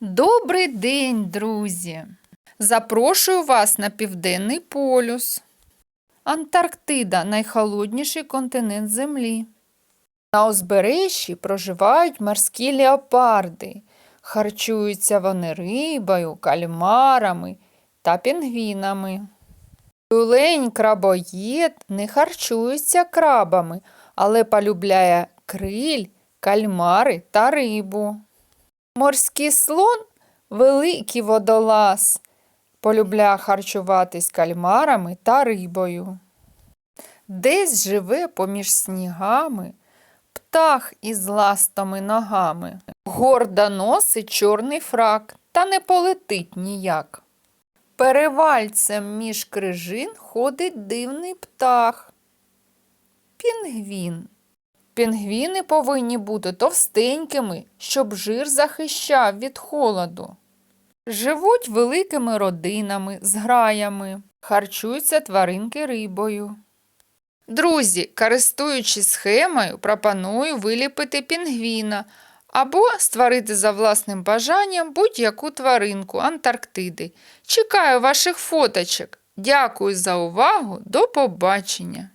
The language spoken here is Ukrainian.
Добрий день, друзі! Запрошую вас на Південний полюс. Антарктида найхолодніший континент Землі. На узбережжі проживають морські леопарди. Харчуються вони рибою, кальмарами та пінгвінами. Тюлень крабоєд не харчується крабами, але полюбляє криль, кальмари та рибу. Морський слон великий водолаз, полюбляє харчуватись кальмарами та рибою. Десь живе поміж снігами птах із ластами ногами. Гордо носить чорний фрак та не полетить ніяк. Перевальцем між крижин ходить дивний птах. Пінгвін. Пінгвіни повинні бути товстенькими, щоб жир захищав від холоду. Живуть великими родинами, зграями, харчуються тваринки рибою. Друзі, користуючись схемою, пропоную виліпити пінгвіна або створити за власним бажанням будь-яку тваринку Антарктиди. Чекаю ваших фоточок. Дякую за увагу. До побачення!